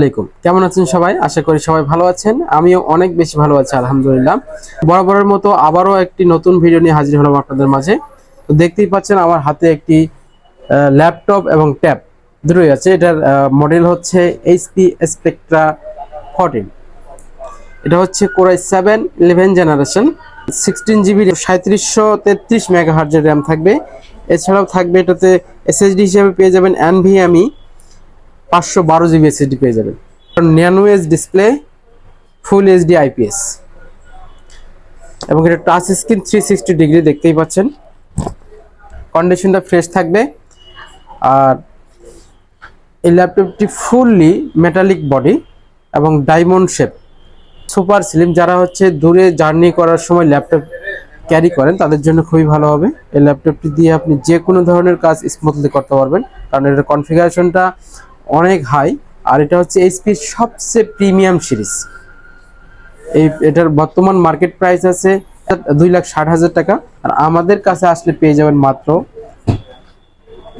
আলাইকুম। কেমন আছেন সবাই? আশা করি সবাই ভালো আছেন। আমিও অনেক বেশি ভালো আছি, আলহামদুলিল্লাহ। বরাবরের মতো আবারও একটি নতুন ভিডিও নিয়ে হাজির হলাম আপনাদের মাঝে। তো দেখতেই পাচ্ছেন আমার হাতে একটি ল্যাপটপ এবং ট্যাব দুটোই আছে। এটার মডেল হচ্ছে এইচপি স্পেকট্রা ফোরটিন এটা হচ্ছে core i seven eleven generation sixteen GB সাঁত্রিশশো তেত্রিশ মেগা হার্জের র্যাম থাকবে। এছাড়াও থাকবে এটাতে এসএসডি হিসেবে পেয়ে যাবেন এনভিএমই পাঁচশো বারো জিবি এসএসডি পেয়ে যাবেন। Nano S display, full HD IPS এবং এটা touch screen three sixty degree দেখতেই পাচ্ছেন। কন্ডিশনটা ফ্রেশ থাকবে। আর এই ল্যাপটপটি ফুললি মেটালিক বডি এবং ডায়মন্ড শেপ সুপার স্লিম যারা হচ্ছে দূরে জার্নি করার সময় ল্যাপটপ ক্যারি করেন, তাদের জন্য খুবই ভালো হবে। এই ল্যাপটপটি দিয়ে আপনি যে কোনো ধরনের কাজ স্মুথলি করতে পারবেন। কারণ এটার কনফিগারেশনটা অনেক হাই আর এটা হচ্ছে এইচপির সবচেয়ে প্রিমিয়াম সিরিজ এই, এটার বর্তমান মার্কেট প্রাইস আছে দুই লাখ ষাট হাজার টাকা, আর আমাদের কাছে আসলে পেয়ে যাবেন মাত্র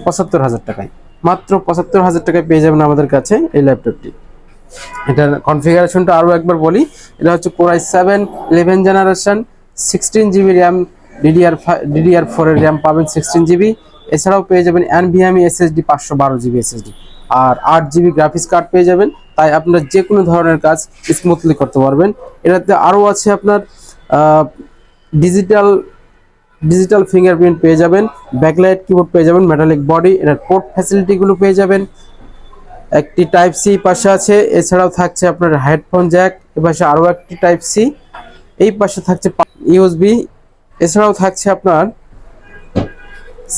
পঁচাত্তর হাজার টাকায়। মাত্র পঁচাত্তর হাজার টাকায় পেয়ে যাবেন আমাদের কাছে এই ল্যাপটপটি এটার কনফিগারেশনটা আরও একবার বলি, এটা হচ্ছে core i seven eleven generation sixteen GB RAM DDR DDR ফোরের র্যাম পাবেন সিক্সটিন জিবি এছাড়াও পেয়ে যাবেন এনভিএমই এসএসডি পাঁচশো বারো জিবি এসএসডি আর আট জিবি গ্রাফিক্স কার্ড পেয়ে যাবেন। তাই আপনারা যে কোনো ধরনের কাজ স্মুথলি করতে পারবেন। এটাতে আরও আছে আপনার ডিজিটাল ডিজিটাল ফিঙ্গারপ্রিন্ট পেয়ে যাবেন ব্যাকলাইট কিবোর্ড পেয়ে যাবেন মেটালিক বডি এটার পোর্ট ফ্যাসিলিটিগুলো পেয়ে যাবেন। একটি টাইপ সি পাশে আছে, এছাড়াও থাকছে আপনার হেডফোন জ্যাক এ পাশে আরও একটি টাইপ সি এই পাশে থাকছে ইউএসবি এছাড়াও থাকছে আপনার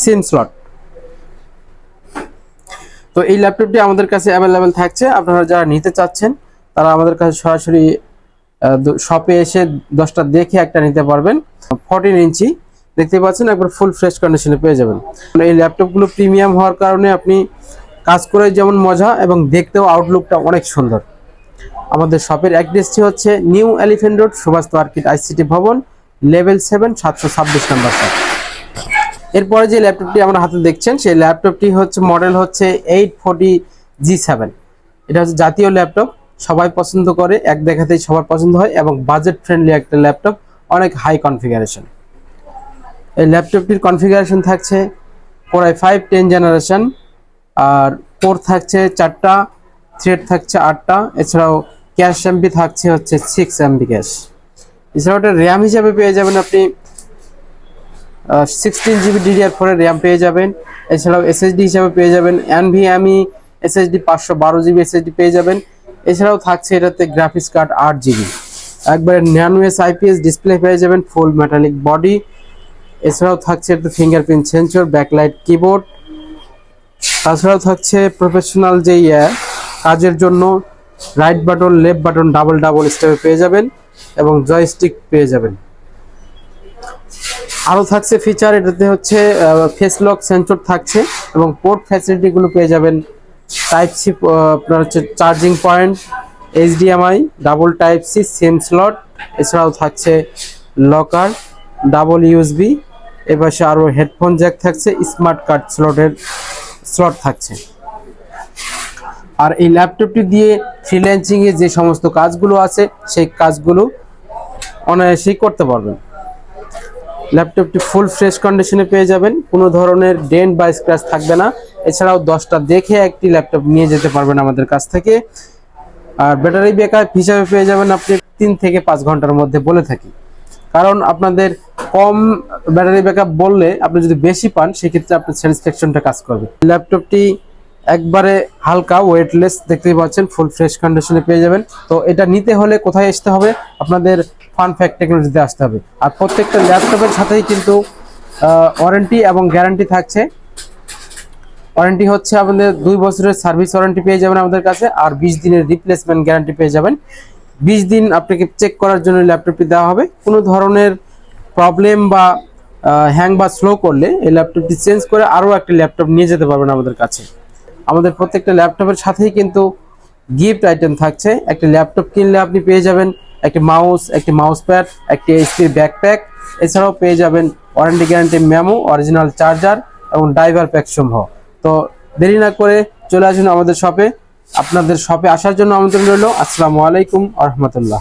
সিম স্লট তো এই ল্যাপটপটি আমাদের কাছে অ্যাভেলেবেল থাকছে। আপনারা যারা নিতে চাচ্ছেন, তারা আমাদের কাছে সরাসরি শপে এসে দশটা দেখে একটা নিতে পারবেন। ফোরটিন ইঞ্চি, দেখতে পাচ্ছেন একবার ফুল ফ্রেশ কন্ডিশনে পেয়ে যাবেন। এই ল্যাপটপগুলো প্রিমিয়াম হওয়ার কারণে আপনি কাজ করে যেমন মজা এবং দেখতেও আউটলুকটা অনেক সুন্দর। আমাদের শপের অ্যাড্রেসটি হচ্ছে new elephant road Subhash market ICT Bhaban level seven সাতশো ছাব্বিশ নাম্বার এরপরে যে ল্যাপটপটি আমরা হাতে দেখছেন, সেই ল্যাপটপটি হচ্ছে মডেল হচ্ছে এইট ফোর্টি জি সেভেন এটা হচ্ছে জাতীয় ল্যাপটপ, সবাই পছন্দ করে, এক দেখাতেই সবার পছন্দ হয় এবং বাজেট ফ্রেন্ডলি একটা ল্যাপটপ, অনেক হাই কনফিগারেশন এই ল্যাপটপটির কনফিগারেশন থাকছে core i five ten generation আর পোর থাকছে চারটা থ্রেড থাকছে আটটা, এছাড়াও ক্যাশ এমবি থাকছে হচ্ছে সিক্স এমবি ক্যাশ এছাড়াও ওটা র্যাম হিসাবে পেয়ে যাবেন আপনি সিক্সটিন জিবি ডিডিআর ফোরের র্যাম পেয়ে যাবেন। এছাড়াও এসএসডি হিসাবে পেয়ে যাবেন। এনভিএমই এসএসডি পাঁচশো বারো জিবি এসএসডি পেয়ে যাবেন। এছাড়াও থাকছে এটাতে গ্রাফিক্স কার্ড আট জিবি একবারে ন্যানো এস আইপিএস ডিসপ্লে পেয়ে যাবেন ফুল মেটালিক বডি এছাড়াও থাকছে এটাতে ফিঙ্গারপ্রিন্ট সেন্সর ব্যাকলাইট কিবোর্ড তাছাড়াও থাকছে প্রফেশনাল যে কাজের জন্য right button left button double double স্টেপে পেয়ে যাবেন এবং জয়স্টিক পেয়ে যাবেন। আরও থাকছে ফিচার এটাতে হচ্ছে ফেস লক সেন্সর থাকছে এবং পোর্ট ফ্যাসিলিটিগুলো পেয়ে যাবেন। টাইপ সি আপনার হচ্ছে charging point HDMI double type C sim slot এছাড়াও থাকছে লকার ডাবল ইউএসবি এপাশে আরও হেডফোন জ্যাক থাকছে স্মার্ট কার্ড স্লটের স্লট থাকছে। আর এই ল্যাপটপটি দিয়ে ফ্রিল্যান্সিং এ যে সমস্ত কাজগুলো আছে, সেই কাজগুলো অনায়াসেই করতে পারবেন। ল্যাপটপটি ফুল ফ্রেশ কন্ডিশনে পেয়ে যাবেন। কোনো ধরনের ডেন্ট বা স্ক্র্যাচ থাকবে না। এছাড়াও দশটা দেখে একটি ল্যাপটপ নিয়ে যেতে পারবেন আমাদের কাছ থেকে। আর ব্যাটারি ব্যাকআপ হিসাবে পেয়ে যাবেন আপনি তিন থেকে পাঁচ ঘণ্টার মধ্যে বলে থাকি। কারণ আপনাদের কম ব্যাটারি ব্যাকআপ বললে আপনি যদি বেশি পান, সেক্ষেত্রে আপনার স্যাটিসফ্যাকশনটা কাজ করবে। ল্যাপটপটি একবারে হালকা ওয়েটলেস দেখতেই পাচ্ছেন ফুল ফ্রেশ কন্ডিশনে পেয়ে যাবেন। তো এটা নিতে হলে কোথায় আসতে হবে? আপনাদের ফান ফ্যাক্ট টেকনোলজিতে আসতে হবে। আর প্রত্যেকটা ল্যাপটপের সাথেই কিন্তু ওয়ারেন্টি এবং গ্যারান্টি থাকছে। ওয়ারেন্টি হচ্ছে আপনাদের দুই বছরের সার্ভিস ওয়ারেন্টি পেয়ে যাবেন আমাদের কাছে, আর বিশ দিনের রিপ্লেসমেন্ট গ্যারান্টি পেয়ে যাবেন। বিশ দিন আপনাকে চেক করার জন্য ল্যাপটপটি দেওয়া হবে। কোনো ধরনের প্রবলেম বা হ্যাং বা স্লো করলে এই ল্যাপটপটি চেঞ্জ করে আরও একটি ল্যাপটপ নিয়ে যেতে পারবেন আমাদের কাছে। আমাদের প্রত্যেকটা ল্যাপটপের সাথেই কিন্তু গিফট আইটেম থাকছে। একটি ল্যাপটপ কিনলে আপনি পেয়ে যাবেন একটি মাউস একটি মাউস প্যাড একটি এইচপি ব্যাকপ্যাক। এছাড়াও পেয়ে যাবেন warranty guarantee memo original charger এবং ড্রাইভার প্যাক সমূহ। তো দেরি না করে চলে আসুন আমাদের শপে আপনাদের শপে আসার জন্য আমন্ত্রণ রইল। আসসালামু আলাইকুম আ রহমতুল্লাহ।